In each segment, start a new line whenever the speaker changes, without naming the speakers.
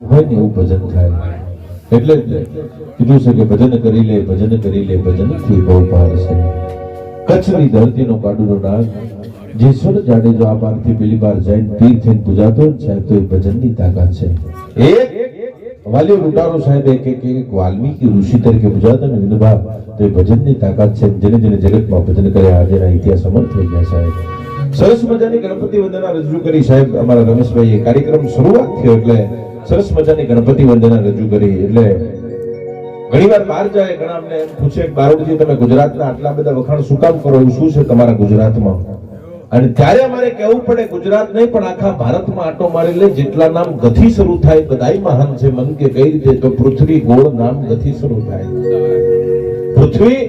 હોય એવું ભજન થાય. એટલે જ કીધું છે કે ભજન કરી લે, ભજન કરી લે, ભજનથી બહુ પાર છે. કચ્છની ધરતીનો કાડુનો નાગ જાડે જો આ બારથી પેલી બાર જઈને પીર થઈને પૂજાતો સાહેબ, તો એ ભજનની તાકાત છે. એક વાલી ઉટારો સાહેબ, એક એક એક વાલ્મીકી ઋષિ તરીકે પૂજાતો ને વિનુભા તો એ ભજનની તાકાત છે. જેને જેને જગતમાં ભજન કર્યા આજના ઇતિહાસ અમર થઈ ગયા સાહેબ. સરસ મજાની ગણપતિ વંદના રજૂ કરી સાહેબ. અમારા રમેશભાઈ એ કાર્યક્રમ શરૂઆત થયો એટલે સરસ મજાની ગણપતિ વંદના રજૂ કરી. એટલે ઘણીવાર બહાર જાય, ઘણા અમને પૂછે કે તમે ગુજરાતના આટલા બધા વખાણ શું કામ કરો શું છે તમારા ગુજરાતમાં? અને ત્યારે અમારે કહેવું પડે, ગુજરાત નહીં, પણ આખા ભારતમાં આટો મારી લે, જેટલા નામ ગતિ શરૂ થાય, બધાય મહાન છે મન કે કઈ રીતે, તો પૃથ્વી ગોળ નામ ગતિ શરૂ થાય. પૃથ્વી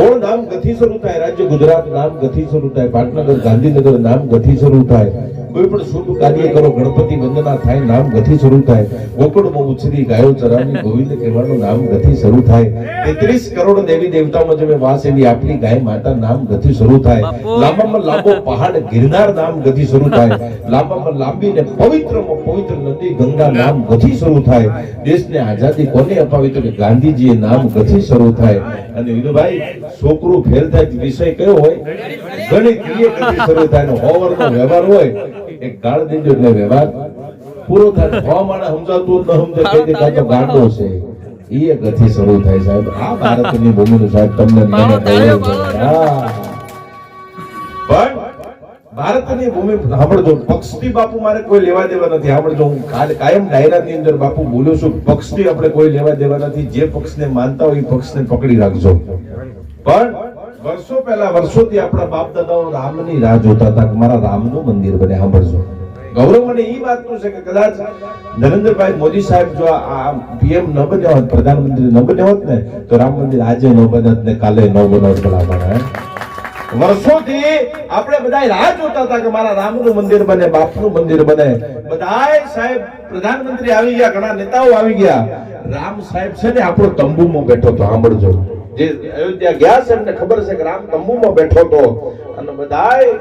ગોળ નામ ગતિ શરૂ થાય, રાજ્ય ગુજરાત નામ ગતિ શરૂ થાય, પાટનગર ગાંધીનગર નામ ગતિ શરૂ થાય. કોઈ પણ શુભ કાર્ય કરો ગણપતિ વંદના થાય નામ ગતિ શરૂ થાય. ગોકળમાં ઉછરી ગાયો ચરાવી ગોવિંદ કહેવાનું નામ ગતિ શરૂ થાય. તેત્રીસ કરોડ દેવી દેવતામાં જેમે વાસ એવી આપણી ગાય માતા નામ ગતિ શરૂ થાય. લાંબામાં લાંબો પહાડ ગિરનાર નામ ગતિ શરૂ થાય. લાંબામાં લાંબી ને પવિત્રમાં પવિત્ર નદી ગંગા નામ ગતિ શરૂ થાય. દેશને આઝાદી કોને અપાવી તો કે ગાંધીજીએ નામ ગતિ શરૂ થાય. અને વિનુભાઈ છોકરું ફેલ થાય વિષય કયો હોય? ગણિત શરૂ થાય. હોવરનો વ્યવહાર હોય. એક ગાળ દેજો એટલે વ્યવહાર પૂરો થાય. હો માણસ સમજાતું ન સમજે કઈ દે કાં તો ગાંડો છે. એ ગતિ શરૂ થાય સાહેબ. આ ભારતની ભૂમિનું સાહેબ તમને પણ ભારતની ભૂમિ સાંભળજો પક્ષથી બાપુ મારે કોઈ લેવા દેવા નથી. સાંભળજો હું કાલ- કાયમ ડાયરાની અંદર બાપુ બોલ્યો છું પક્ષથી આપણે કોઈ લેવા દેવા નથી. જે પક્ષને માનતા હોય એ પક્ષને પકડી રાખજો. પણ વર્ષો પહેલા, વર્ષોથી આપણા બાપ દાદાઓ રામની રાહ જોતા હતા કે મારા રામનું મંદિર બને, સાંભળજો. ગૌરવ મને એ વાતનું છે કે કદાચ નરેન્દ્રભાઈ મોદી સાહેબ જો આ પીએમ ન બન્યો હોત, પ્રધાનમંત્રી ન બન્યો હોત ને, તો રામ મંદિર આજે ન બનત ને કાલે ન બનાવત ભલા વર્ષોથી આપણે બધા રાહ જોતા હતા કે મારા રામનું મંદિર બને, બાપનું મંદિર બને. બધાય સાહેબ પ્રધાનમંત્રી આવી ગયા, ઘણા નેતાઓ આવી ગયા. રામ સાહેબ છે ને આપણો તંબુમાં બેઠો તો સાંભળજો. જે અયોધ્યા ગયા છે એમને ખબર છે કે રામ તંબુમાં બેઠો હતો. અને બધાય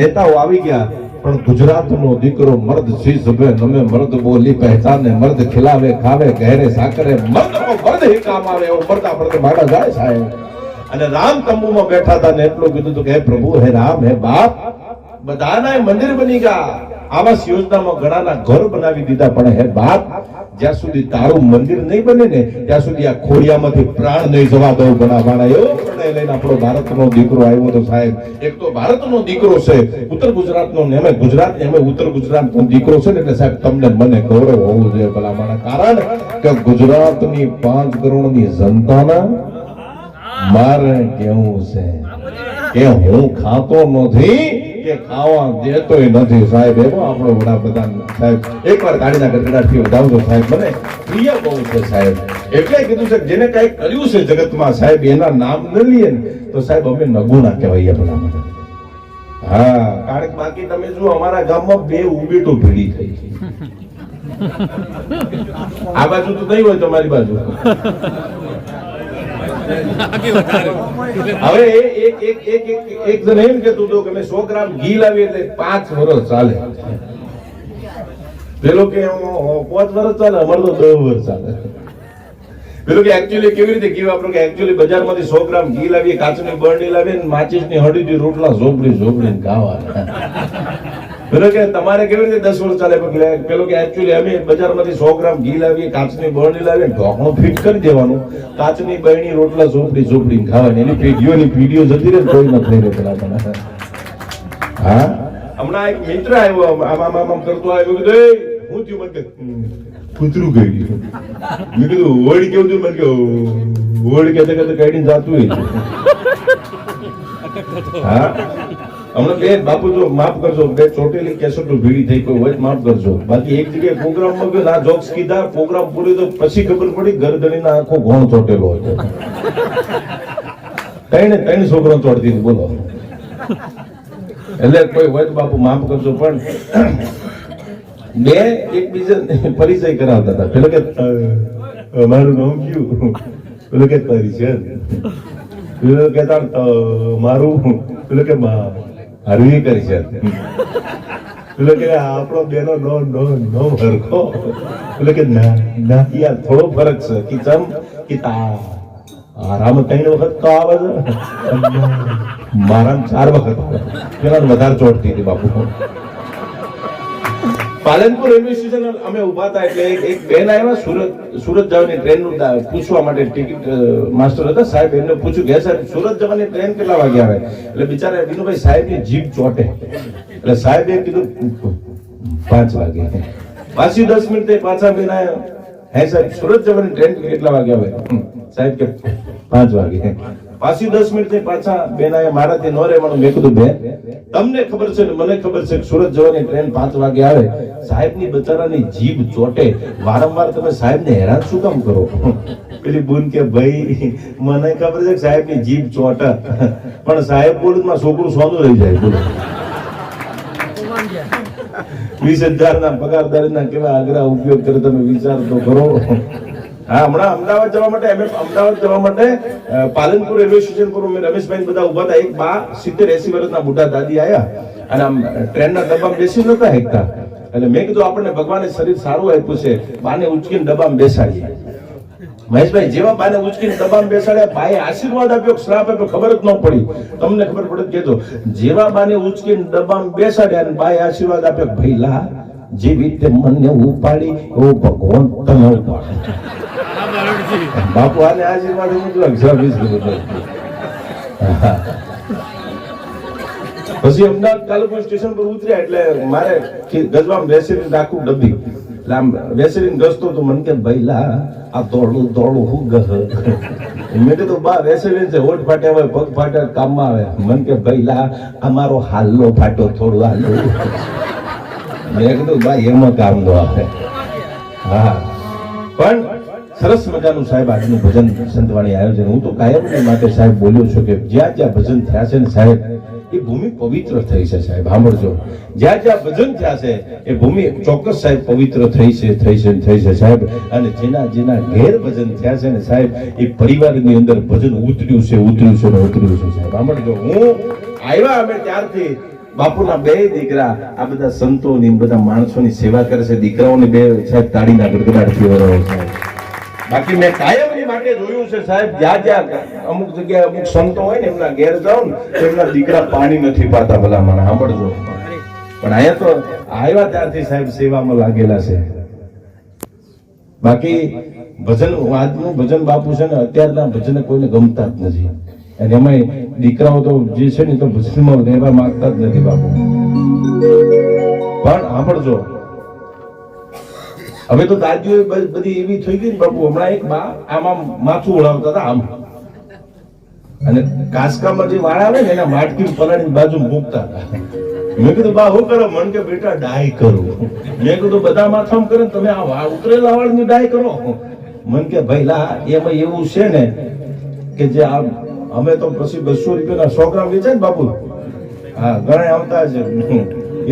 નેતાઓ આવી ગયા, પણ ગુજરાતનો દીકરો મર્દ સી સભે નમે મર્દ બોલી પહેચાને, મર્દ ખિલાવે, ખાવે ગહેરે સાકરે મર્દ નો મર્દ હી કામ આવે એવો મરતા મર્દ માડા જાય સાહેબ. અને રામ તંબુમાં બેઠા હતા ને એટલું કીધું તો કે પ્રભુ, હે રામ, હે બાપ બધાના મંદિર બની ગયા. આવાસ યોજનામાં ઘણાના ઘર બનાવી દીધા, પણ હે બાપ, જ્યાં સુધી તારું મંદિર નહીં બને ને, ત્યાં સુધી આ ખોડિયામાંથી પ્રાણ નહીં જવા દઉં બનાવવાના એવો નિર્ણય લઈને આપણો ભારતનો દીકરો આવ્યો તો સાહેબ, એક તો ભારતનો દીકરો છે, ઉત્તર ગુજરાતનો ને અમે ગુજરાત ને એમે ઉત્તર ગુજરાતનો દીકરો છે ને એટલે સાહેબ, તમને મને ગૌરવ હોવું જોઈએ ભલામણ કારણ કે ગુજરાતની પાંચ કરોડની જનતાના મારે કેવું છે કે હું ખાતો નથી કે ખાવા દેતોય નથી, સાહેબ એવો આપણો વડાપ્રધાન સાહેબ. એકવાર ગાડીના ગરગડાટથી વધાવજો, સાહેબ. મને પ્રિય બહુ સાહેબ. એટલે કીધું છે જેને કઈ કર્યું છે જગતમાં, સાહેબ, એના નામ ન ને, તો સાહેબ, અમે નગુણા કહેવાય મને હા, કારણ બાકી તમે જો અમારા ગામમાં બે ઉબેટો ભીડી થઈ આ બાજુ તો નહીં હોય તમારી બાજુ. હવે એક એક એક એક જણ એમ કહેતું હતું કે મેં 100 ગ્રામ ઘી લાવી એટલે પાંચ વર્ષ ચાલે. પેલો કે પાંચ વર્ષ ચાલે, અમારે તો દસ વર્ષ ચાલે. પેલું કે એકચ્યુઅલી કેવી રીતે ઘી વાપરો? કે એકચ્યુઅલી બજારમાંથી સો ગ્રામ ઘી લાવીએ, કાચની બરણી લાવીએ માચીસની હળીથી રોટલા ઝોપડી ઝોપડીને ખાવાના. પેલો કે તમારે કેવી રીતે દસ વર્ષ ચાલે? પણ પેલો કે એકચ્યુઅલી અમે બજારમાંથી સો ગ્રામ ઘી લાવીએ કાચની બરણી લાવીએ ઢોકણું ફિટ કરી દેવાનું. કાચની બરણી રોટલા ઝોપડી ઝોપડી ખાવાની. એની પેઢીઓની પીઢીઓ જતી રહે કોઈ નથી રહે પેલા તમે હા? હમણાં એક મિત્ર આવ્યો આમ આમ આમ કરતો આવ્યો કે "એ, હું થયું? મને કૂતરું કહી ગયું મેં કીધું હોળી કેવું થયું? મને કે હોળી કહેતા કહેતા કાઢીને જાતું હોય. હા? હમણાં બે બાપુ જો માફ કરજો બે ચોટેલી કેસેટો ભીડી થઈ કોઈ હોય માફ કરજો. બાકી એક જગ્યાએ પ્રોગ્રામમાં ગયો આ જોક્સ કીધા પ્રોગ્રામ પૂરી તો પછી ખબર પડી ગરદણીના આંખો ઘોણ ચોટેલો હતો. ત્રણે ત્રણ છોકરો ચોડતી બોલો. એટલે કોઈ હોય બાપુ માફ કરજો પણ બે એકબીજા પરિચય કરાવતા હતા. પેલો કે મારું નામ કયું? પેલો કે પરિચય. પેલો અ, મારું પેલો કે હરવી કરી છે. એટલે કે આપણો બેનો નો નો નો હરખો. એટલે કે ના ના, યાર, થોડો ફરક છે. કે ચમ, કે તા, આરામ ત્રણ વખત તો આવે છે. મારા ચાર વખત. પેલા વધારે ચોટતી હતી બાપુ. પાલનપુર રેલવે સ્ટેશન અમે ઊભા હતા એટલે એક બેન આવ્યા સુરત સુરત જવાની ટ્રેનનું પૂછવા માટે ટિકિટ માસ્ટર હતા. સાહેબ એમને પૂછ્યું કે સાહેબ, સુરત જવાની ટ્રેન કેટલા વાગે આવે? એટલે બિચારા વિનુભાઈ સાહેબની જીભ ચોટે. એટલે સાહેબે કીધું, પાંચ વાગે. પાછી દસ મિનિટે પાછા બેન આવ્યા હે સાહેબ, સુરત જવાની ટ્રેન કેટલા વાગે આવે? સાહેબ કે, પાંચ વાગે. પાછી દસ મિનિટે પાછા બેન મારાથી ન રહેવાનું મેં કીધું, બેન, તમને ખબર છે ને, મને ખબર છે કે સુરત જવાની ટ્રેન પાંચ વાગે આવે. સાહેબની બચારાની જીભ ચોટે. વારંવાર તમે સાહેબને હેરાન શું કામ કરો? પેલી બુન કે, ભાઈ, મને ખબર છે કે સાહેબની જીભ ચોટે. પણ સાહેબ બોલું માં છોકરું સોનું રહી જાય, બોલો. વીસ હજાર ના પગારદારી ના કેવા આગ્રહ ઉપયોગ કરે તમે વિચાર તો કરો. હા, હમણાં અમદાવાદ જવા માટે અમે અમદાવાદ જવા માટે પાલનપુર રેલવે સ્ટેશન પર રમેશભાઈ બધા ઊભા હતા. એક બા સિત્તેર એસી વર્ષના બુઢા દાદી આયા અને આમ ટ્રેનના ડબ્બામાં બેસી નતા હેકતા. એટલે મેં કીધું, આપણને ભગવાને શરીર સારું આપ્યું છે. બાને ઉચકીને ડબ્બામાં બેસાડીએ મહેશભાઈ, જેવા બાને ઉચકીને ડબ્બામાં બેસાડ્યા ભાઈ આશીર્વાદ આપ્યો, શ્રાપ આપ્યો, ખબર જ ન પડી. તમને ખબર પડે કેજો જેવા બાને ઉચકીને ડબ્બામાં બેસાડ્યા અને બાએ આશીર્વાદ આપ્યો કે ભાઈ લા જેવી રીતે મને ઉપાડી, એવો ભગવાન તમે ઉપાડે. બાપુ આને આશીર્વાદ મોકલો સર્વિસ પછી અમદાવાદ કાલુપુર સ્ટેશન પર ઉતર્યા એટલે મારે ગજવામાં બેસીને રાખું ડબ્બી. એટલે આમ બેસીને ગસતો તો મને કે ભાઈ, લા, આ દોડું દોડું હું ગસ મેં કીધું, બા વેસરીને છે હોઠ ફાટ્યા હોય, પગ ફાટ્યા કામમાં આવે મને કે ભાઈ, લા આ મારો હાલ્લો ફાટ્યો થોડું હાલો. મેં કીધું બા એમાં કામ નો આપે હા. પણ સરસ મજાનું સાહેબ આજનું ભજન સંતવાણી આયોજન. હું તો કાયમની માટે સાહેબ બોલ્યો છું કે જ્યાં જ્યાં ભજન થયા છે ને સાહેબ, એ ભૂમિ પવિત્ર થઈ છે સાહેબ. સાંભળજો. જ્યાં જ્યાં ભજન થયા છે, એ ભૂમિ ચોક્કસ સાહેબ પવિત્ર થઈ છે થઈ છે થઈ છે સાહેબ. અને જેના જેના ઘેર ભજન થયા છે ને સાહેબ, એ પરિવારની અંદર ભજન ઉતર્યું છે ઉતર્યું છે ને ઉતર્યું છે સાહેબ. સાંભળજો. હું આવ્યા અમે ત્યારથી. બાપુના બે દીકરા, આ બધા સંતોની બધા માણસોની સેવા કરે છે. દીકરાઓની બે સાહેબ તાળીના ગડગડાટથી વરાવે છે બાકી મેં કાયમની માટે જોયું છે સાહેબ, જ્યાં જ્યાં અમુક જગ્યાએ અમુક સંતો હોય ને, એમના ઘેર જાઓ ને એમના દીકરા પાણી નથી પાતા ભલા મને સાંભળજો. પણ અહીંયા તો આવ્યા ત્યારથી સાહેબ સેવામાં લાગેલા છે. બાકી ભજન આજનું ભજન બાપુ છે ને, અત્યારના ભજન કોઈને ગમતા જ નથી. અને એમાં દીકરાઓ તો જે છે ને તો ભજનમાં રહેવા માંગતા જ નથી બાપુ. પણ સાંભળજો હવે તો દાદીઓ બધી એવી થઈ ગઈ બાપુ, હમણાં એક બા આમ માથું ઓળાવતા હતા આમ. અને કાસકામાં જે વાળ આવે ને, એના માટકી પલાળીને બાજુ મૂકતા હતા. મેં કીધું, બા, હું કરો? મન કે, બેટા, ડાય કરો. મેં કીધું, બધા માથામ કરે તમે આ વાળ ઉતરેલા વાળની ડાય કરો. મન કે, ભાઈ, લા, એમાં એવું છે ને કે જે આમ અમે તો પછી બસો રૂપિયાના સો ગ્રામ વેચે ને બાપુ. હા ઘણા આવતા છે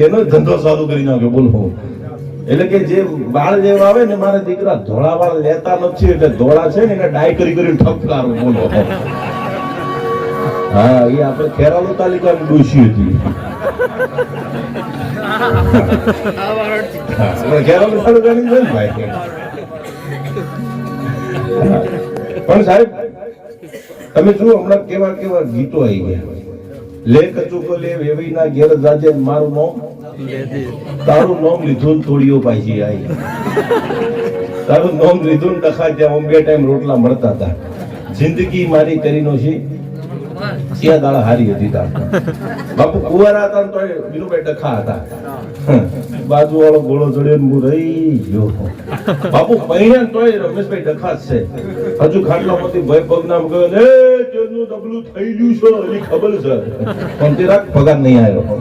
એનો ધંધો ચાલુ કરી નાખ્યો, બોલો એટલે કે જે વાળ જેવા આવે ને, મારા દીકરા ધોળા વાળ લેતા નથી, એટલે ધોળા છે ને, એને ડાય કરી કરીને ઠપકારું, બોલો. હા એ આપણે ખેરાલુ તાલુકાની ડોશી હતી. ભાઈ? પણ સાહેબ, તમે જુઓ, હમણાં કેવા કેવા ગીતો આવી ગયા. લે કચુકો લે વેવી ના ઘેર જાજે મારું નામ તારું નામ લીધું થોડીઓ પાછી આવી તારું નામ લીધું ડખા ત્યાં બે ટાઈમ રોટલા મળતા હતા. જિંદગી મારી કરીનો છે, ત્યાં દાડા હારી હતી તાર બાપુ કુવારા હતા તો વિનુભાઈ ડખા હતા. બાજુ વાળો ઘોડો ચડ્યો હું રહી ગયો. બાપુ પૈણે તોય રમેશભાઈ ડખા જ છે. હજુ ખાટલા માંથી ભય પગના ગયો એ તેનું ડબલું થઈ ગયું છે, એની ખબર છે. પણ તે રાત પગાર નહીં આવ્યો.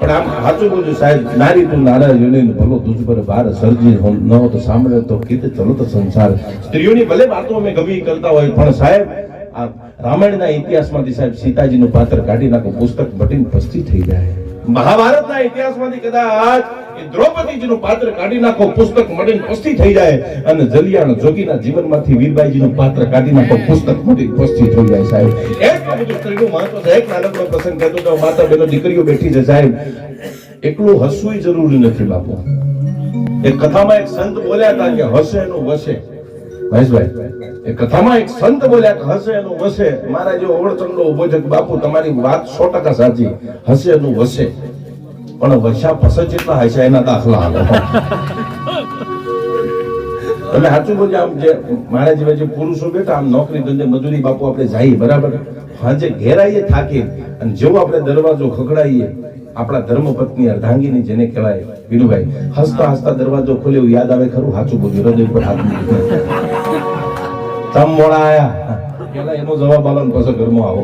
પણ આમ સાચું બોલું સાહેબ, નારી તું નારાજ યોની ભલો તુજ પર બાર સર્જી ન હો તો સાંભળે તો કીધે ચલો તો સંસાર. સ્ત્રીઓની ભલે વાતો અમે ગમી કરતા હોય, પણ સાહેબ, આ રામાયણના ઇતિહાસમાંથી સાહેબ સીતાજીનું પાત્ર કાઢી નાખો, પુસ્તક બટીને પસ્તી થઈ જાય. મહાભારતના ઇતિહાસમાંથી કદાચ એ દ્રૌપદીજીનું પાત્ર કાઢી નાખો, પુસ્તક મળીને પસ્તી થઈ જાય અને જલિયાણ જોગીના જીવનમાંથી વીરબાઈજીનું પાત્ર કાઢી નાખો, પુસ્તક મળીને પસ્તી થઈ જાય સાહેબ. એટલું બધું સ્ત્રીનું મહત્વ છે. એક નાનકડો પ્રસંગ કહેતો તો માતા બેનો દીકરીઓ બેઠી છે સાહેબ. એકલું હસવું જરૂરી નથી બાપુ. એક કથામાં એક સંત બોલ્યા હતા કે હસે એનું વસે. મહેશભાઈ, એ કથામાં એક સંત બોલ્યા કે હસે એનું વસે. મારા જેવો ઓળચંડો ઊભો છે બાપુ, તમારી વાત સો ટકા સાચી. હસે એનું વસે. પણ વસ્યા ફસે જેટલા હશે એના દાખલા હાલો તમે સાચું બોલજો આમ જે મારા જેવા જે પુરુષો બેઠા, આમ નોકરી ધંધે મજૂરી બાપુ આપણે જઈએ, બરાબર? સાંજે ઘેરાઈએ થાકી અને જેવો આપણે દરવાજો ખખડાઈએ, આપણા ધર્મપત્ની અર્ધાંગીની જેને કહેવાય વિનુભાઈ હસતા હસતા દરવાજો ખોલ્યો યાદ આવે ખરું? સાચું બોલ્યું, હૃદય પર હાથ મૂક્યો. ઘરમાં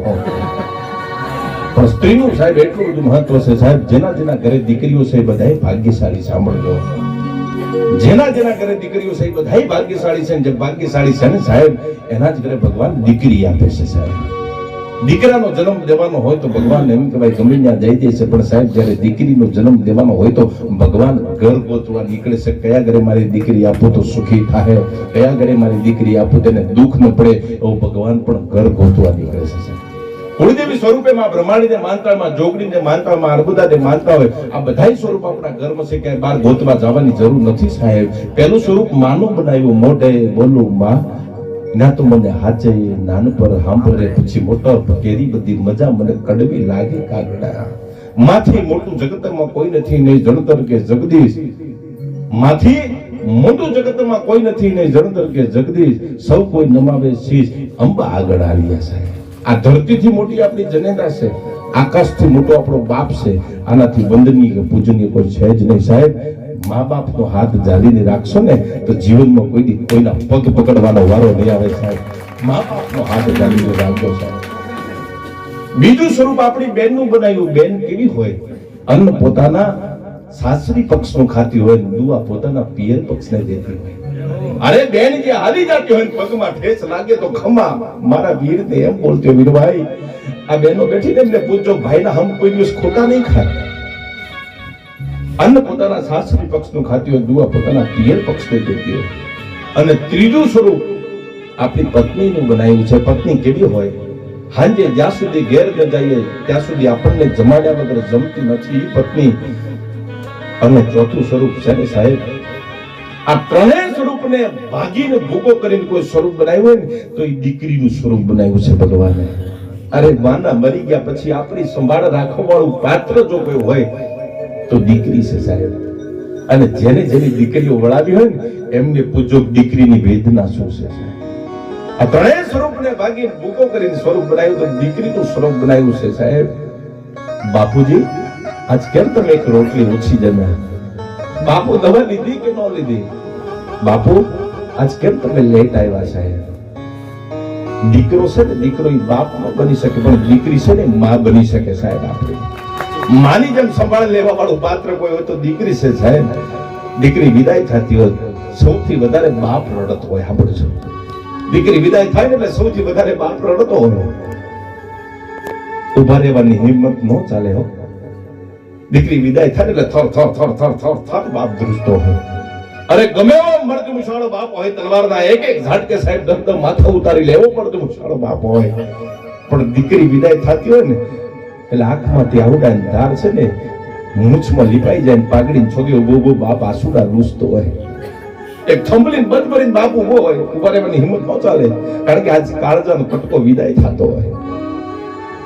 પણ સ્ત્રીનું સાહેબ એટલું બધું મહત્વ છે, સાહેબ, જેના જેના ઘરે દીકરીઓ છે બધાય ભાગ્યશાળી, સાંભળજો. જેના જેના ઘરે દીકરીઓ છે બધાય ભાગ્યશાળી છે જે ભાગ્યશાળી છે ને સાહેબ, એના જ ઘરે ભગવાન દીકરી આપે છે, સાહેબ. દીકરાનો જન્મ દેવાનો હોય તો ભગવાન એમ કહેવાય, ગમે ત્યાં જઈ દે છે પણ સાહેબ, જ્યારે દીકરીનો જન્મ દેવાનો હોય તો ભગવાન ઘર ગોતવા નીકળે છે. કયા ઘરે મારી દીકરી આપું તો સુખી થાય? કયા ઘરે મારી દીકરી આપું તેને દુઃખ ન પડે? એવું ભગવાન પણ ઘર ગોતવા નીકળે છે કુળદેવી સ્વરૂપે માં, બ્રહ્માણીને માનતા માં જોગણીને માનતા માં અર્બુદાને માનતા હોય, આ બધાય સ્વરૂપ આપણા ઘરમાં છે, ક્યાંય બહાર ગોતવા જવાની જરૂર નથી, સાહેબ. પહેલું સ્વરૂપ માનું બનાવ્યું, મોઢે બોલું, માં ના તો મને હાચે નાન પર સાંભળે પછી મોટા પર કેરી બધી મજા મને કડવી લાગે કાગડા. માથી મોટું જગતમાં કોઈ નથી ને જણતર કે જગદીશ. માથી મોટું જગતમાં કોઈ નથી ને જણતર કે જગદીશ. સૌ કોઈ નમાવે શીશ. અંબા આગળ આવ્યા સાહેબ આ ધરતીથી મોટી આપણી જનેતા છે. આકાશથી મોટો આપણો બાપ છે. આનાથી વંદનીય કે પૂજનીય કોઈ છે જ નહીં સાહેબ. મા બાપનો હાથ જાળીને રાખશો ને, તો જીવનમાં કોઈ કોઈના પગ પકડવાનો વારો નહીં આવે સાહેબ. મા બાપનો હાથ જાળીને રાખજો સાહેબ. બીજું સ્વરૂપ આપણી બેનનું બનાવ્યું. બેન કેવી હોય? અન્ન પોતાના સાસરી પક્ષનું ખાતી હોય દુવા પોતાના પિયર પક્ષને દેતી હોય. અરે બેન જે હાલી જાતી હોય પગમાં ઠેસ લાગે તો ખમા. મારા વીર એમ બોલતો વીરભાઈ, આ બેનો બેઠીને એમને પૂછજો, ભાઈના હમ કોઈ દિવસ ખોટા નહીં ખાય? અન્ન પોતાના સાસરી પક્ષનું ખાતી હોય, દુઆ પોતાના પિયર પક્ષને દેતી હોય. અને ત્રીજું સ્વરૂપ આપણી પત્નીનું બનાવ્યું છે. પત્ની કેવી હોય? હાંજે જ્યાં સુધી ઘેર ન જઈએ ત્યાં સુધી આપણને જમાડ્યા વગર જમતી નથી પત્ની. અને ચોથું સ્વરૂપ છે ને સાહેબ, આ ત્રણેય સ્વરૂપને ભાગીને ભૂકો કરીને કોઈ સ્વરૂપ બનાવ્યું હોય ને, તો એ દીકરીનું સ્વરૂપ બનાવ્યું છે ભગવાને. અરે, માના મરી ગયા પછી આપણી સંભાળ રાખવા વાળું પાત્ર જો કોઈ હોય તો દીકરી છે સાહેબ. અને જેને જેની દીકરીઓ વળાવી હોય ને, એમને પૂછો દીકરીની વેદના શું છે આ ત્રણેય સ્વરૂપને ભાગીને ભૂકો કરીને સ્વરૂપ બનાવ્યું તો દીકરીનું સ્વરૂપ બનાવ્યું છે સાહેબ. બાપુજી, આજ કેમ તમે એક રોટલી ઓછી જમ્યા બાપુ દવા લીધી કે ન લીધી? બાપુ, આજ કેમ તમે લેટ આવ્યા સાહેબ? દીકરો છે ને, દીકરો બાપ ન બની શકે, પણ દીકરી છે ને માં બની શકે સાહેબ આપણી. માની જેમ સંભાળ લેવા વાળું પાત્ર કોઈ હોય તો દીકરી છે સાહેબ. દીકરી વિદાય થતી હોય, સૌથી વધારે બાપ રડતો હોય, સાંભળજો. દીકરી વિદાય થાય ને એટલે સૌથી વધારે બાપ રડતો હોય. ઊભા રહેવાની હિંમત ન ચાલે હો. દીકરી વિદાય થાય એટલે થર થર થર થર થર થર બાપ ધ્રુજતો હોય. અરે ગમે એવો મર્દ મુશાળો બાપ હોય, તલવારના એક એક ઝાટકે સાહેબ દમ માથા ઉતારી લેવો મર્દ મુશાળો બાપ હોય. પણ દીકરી વિદાય થતી હોય ને એટલે આંખમાંથી આવડા ધાર છે ને, મૂછમાં લીપાઈ જાય ને પાઘડીને છોકરીઓ બહુ બહુ બાપ આસુડા લૂસતો હોય. એક થંભલીને બંધ કરીને બાપ ઊભો હોય, ઊભા રહેવાની હિંમત ન ચાલે, કારણ કે આજ કાળજાનો કટકો વિદાય થતો હોય.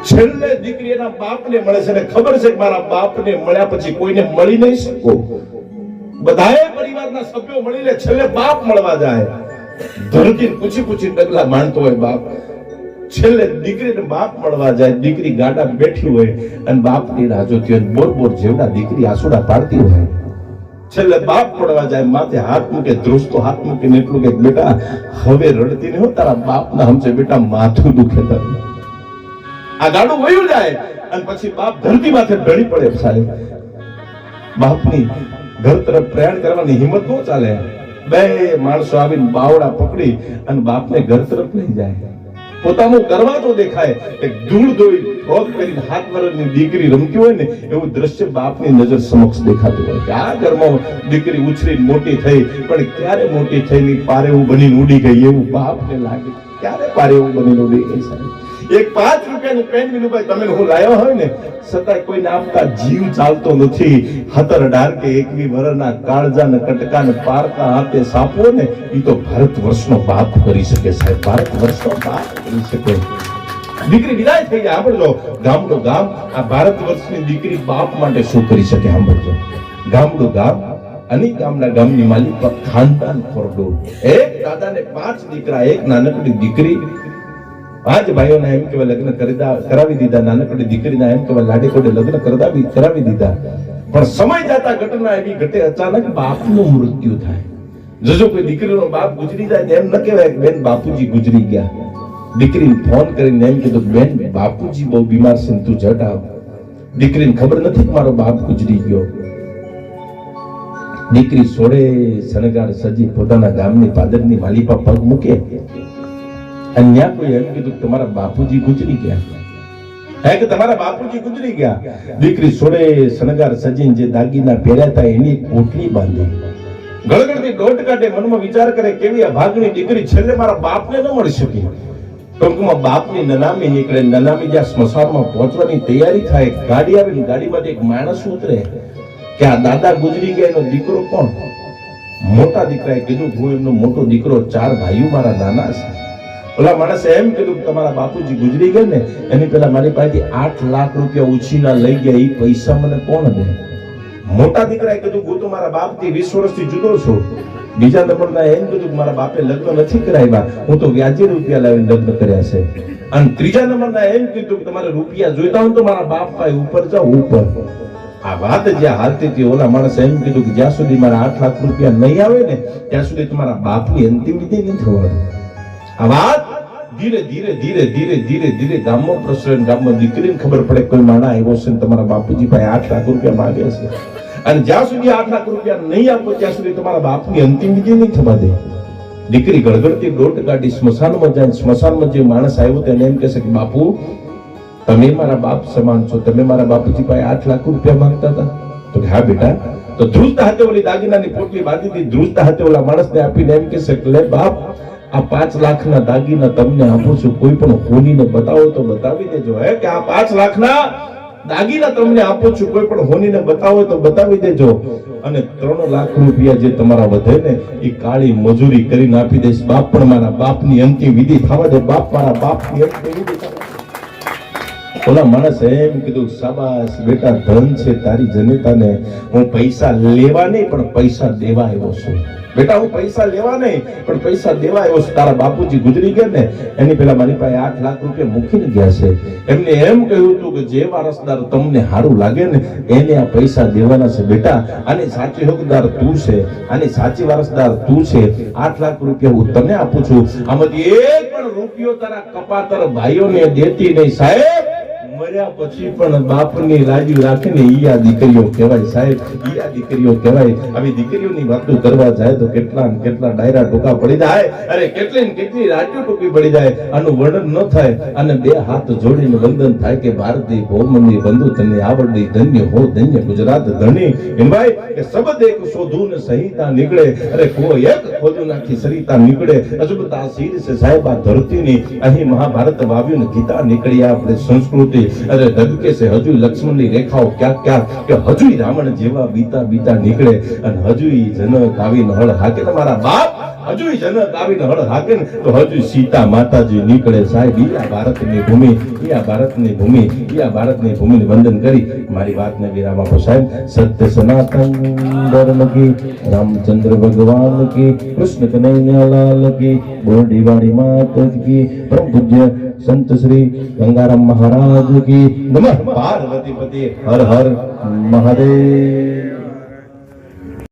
છેલ્લે દીકરી એના બાપને મળે છે ને ખબર છે કે મારા બાપને મળ્યા પછી કોઈને મળી નહીં શકો. બધાએ પરિવારના સભ્યો મળીને છેલ્લે બાપ મળવા જાય. ધરતી પૂછી પૂછી ડગલા માંડતો હોય બાપ. છેલ્લે દીકરીને બાપ મળવા જાય, દીકરી ગાડા બેઠી હોય અને બાપની રાહ જોતી હોય બોર બોર જેવડા દીકરી આસુડા પાડતી હોય. છેલ્લે બાપ પડવા જાય, માથે હાથ મૂકે ધ્રુસતો હાથ મૂકીને એટલું કે, બેટા, હવે રડતી નહીં તારા બાપના હમસે બેટા, માથું દુખે તારું આ ગાડું વયું જાય અને પછી બાપ ધરતી માથે ઢળી પડે સાહેબ. બાપની ઘર તરફ પ્રયાણ કરવાની હિંમત ન ચાલે. બે માણસો આવીને બાવડા પકડી અને બાપને ઘર તરફ લઈ જાય. પોતાનું કરવા તો દેખાય. એક ધૂળ ધોઈ ક્રોધ કરીને હાથ વરસની દીકરી રમતી હોય ને, એવું દ્રશ્ય બાપની નજર સમક્ષ દેખાતું હોય. કે આ ઘરમાં દીકરી ઉછરી મોટી થઈ, પણ ક્યારે મોટી ની પારે એવું બનીને ઉડી ગઈ એવું બાપને લાગે. ક્યારે પારે એવું બનીને ઉડી ગઈ સાહેબ?
એક પાંચ રૂપિયાનું પેન વિનુભાઈ તમે હું લાવ્યો હોય ને છતાં કોઈને આપતા જીવ ચાલતો નથી. હતર ડાર કે એકવી વરના કાળજા ને કટકા ને પારકા હાથે સાપો ને એ તો ભારત વર્ષનો બાપ કરી શકે સાહેબ, ભારત વર્ષનો બાપ કરી શકે. દીકરી વિદાય થઈ જાય સાંભળજો ગામડું ગામ, આ ભારત વર્ષની દીકરી બાપ માટે શું કરી શકે સાંભળજો ગામડું ગામ અને ગામના ગામની માલિક પર ખાનદાન ખોરડું એક દાદાને પાંચ દીકરા, એક નાનકડી દીકરી પાંચ ભાઈઓના એમ કેવા લગ્ન કરી કરાવી દીધા નાનકડી દીકરીના એમ કેવા લાડી કોડે લગ્ન કરાવી કરાવી દીધા પણ સમય જતા ઘટના એવી ઘટે અચાનક બાપનું મૃત્યુ થાય જો કોઈ દીકરીનો બાપ ગુજરી જાય એમ ન કહેવાય બેન બાપુજી ગુજરી ગયા દીકરીને ફોન કરીને એમ કીધું બેન બાપુજી બહુ બીમાર છે તું જટ આવ દીકરીને ખબર નથી મારો બાપ ગુજરી ગયો દીકરી સોળે શણગાર સજી પોતાના ગામની પાદરની માલિપા પગ મૂકે અને કોઈ એમ કીધું તમારા બાપુજી ગુજરી ગયા. હે કે તમારા બાપુજી ગુજરી ગયા? દીકરી સોળે શણગાર સજીન જે દાગીના પહેર્યા હતા, એની એક પોટલી બાંધી. ગળગળતી દોટ કાઢે મનમાં વિચાર કરે કેવી અભાગની દીકરી છેલ્લે મારા બાપને ન મળી શકી. ટૂંકમાં બાપની નનામી નીકળે, નનામી જ્યાં સ્મશાનમાં પહોંચવાની તૈયારી થાય, ગાડી આવીને ગાડીમાંથી એક માણસ ઉતરે કે આ દાદા ગુજરી ગયા, એનો દીકરો કોણ? મોટા દીકરાએ કીધું હું એમનો મોટો દીકરો ચાર ભાઈઓ મારા નાના છે. ઓલા માણસે એમ કીધું તમારા બાપુજી ગુજરી ગયા ને, એની પેલા મારી પાસેથી આઠ લાખ રૂપિયા ઉછીના લઈ ગયા એ પૈસા મને કોણ દે? મોટા દીકરાએ કીધું, હું તો મારા બાપથી વીસ વર્ષથી જુદો છું. બીજા નંબરના એમ કીધું મારા બાપે લગ્ન નથી કરાવ્યા, હું તો વ્યાજે રૂપિયા લાવીને લગ્ન કર્યા છે. અને ત્રીજા નંબરના એમ કીધું કે તમારે રૂપિયા જોઈતા હોય તો મારા બાપ પાસે ઉપર જાઓ, ઉપર. આ વાત જ્યાં હાલતી હતી, ઓલા માણસે એમ કીધું કે જ્યાં સુધી મારા આઠ લાખ રૂપિયા નહીં આવે ને, ત્યાં સુધી તમારા બાપની અંતિમ વિધિ નહીં થવાનું. આ વાત ધીરે ધીરે ધીરે ધીરે ધીરે ધીરે ગામમાં પ્રસરણ, ગામમાં દીકરીને ખબર પડે કોઈ માણા આવ્યો છે તમારા બાપુજી ભાઈ આઠ લાખ રૂપિયા માંગે છે. અને જ્યાં સુધી આઠ લાખ રૂપિયા નહીં આપો, ત્યાં સુધી તમારા બાપની અંતિમ વિધિ નહીં થવા દે. દીકરી ગળગળતી દોટ કાઢી સ્મશાનમાં જાય સ્મશાનમાં જે માણસ આવ્યો તેને એમ કહેશે કે બાપુ, તમે મારા બાપ સમાન છો, તમે મારા બાપુજી પાસે આઠ લાખ રૂપિયા માંગતા હતા? તો હા બેટા. તો ધ્રુજતા હાથે ઓલી દાગીનાની પોટલી બાંધી હતી, ધ્રુજતા હાથે ઓલા માણસને આપીને એમ કહેશે કે લે બાપ આ પાંચ લાખના દાગીના તમને આપું છું. કોઈ પણ હોનીને બતાવો તો બતાવી દેજો. હે, કે આ પાંચ લાખના દાગીના તમને આપું છું. કોઈ પણ હોનીને બતાવો તો બતાવી દેજો. અને ત્રણ લાખ રૂપિયા જે તમારા વધે ને એ કાળી મજૂરી કરીને આપી દઈશ. બાપ પણ મારા બાપની અંતિમ વિધિ થવા દે. બાપ મારા બાપની અંતિમ વિધિ ઓલા માણસ એમ કીધું, શાબાશ બેટા, ધન છે તારી જનતાને. હું પૈસા લેવા નહીં, પણ પૈસા દેવા આવ્યો છું. બેટા, હું પૈસા લેવા નહીં, પણ પૈસા દેવા એવો તારા બાપુજી ગુજરી ગયા ને, એની પેલા મારી પાસે આઠ લાખ રૂપિયા મૂકીને ગયા છે. એમને એમ કહ્યું હતું કે જે વારસદાર તમને સારું લાગે ને, એને આ પૈસા દેવાના છે. બેટા, આની સાચી હકદાર તું છે. આની સાચી વારસદાર તું છે. આઠ લાખ રૂપિયા હું તને આપું છું. આમાંથી એક પણ રૂપિયો તારા કપાતર ભાઈઓને દેતી નહીં. સાહેબ વંદન થાય કે ભારતી ભૌમની બંધુ તને આવડી ધન્ય હો ધન્ય ગુજરાત ધણી. હિમભાઈ કે એક શોધું ને સહિતા નીકળે. અરે કોઈ એક ખોજું નાખી સરિતા નીકળે. અજબ તાસીર છે સાહેબ આ ધરતીની. અહીં મહાભારત વાવ્યું ને ગીતા નીકળી. આપણે સંસ્કૃતિ. અરે ધબકે છે. હજુ લક્ષ્મણની રેખાઓ ક્યાંક ક્યાંક કે હજુ રાવણ જેવા બીતા બીતા નીકળે અને હજુ જનક આવીને હળ હાકે. મારા બાપ હજુ જનક આવીને હળ હાકે ને તો હજુ સીતા માતાજી નીકળે સાહેબ. ઈયા ભારતની ભૂમિ ઈયા ભારતની ભૂમિ ઈયા ભારતની ભૂમિને વંદન કરી. મારી વાતને વિરામ આપો સાહેબ. સત્ય સનાતન ધર્મ કી, રામચંદ્ર ભગવાન કી, કૃષ્ણ કનૈયાલાલ કી બોરડી વાળી માત કી પરમ પૂજ્ય સંત શ્રી ગંગારામ મહારાજ કી નમઃ. પાર્વતીપતિ હર હર મહાદેવ.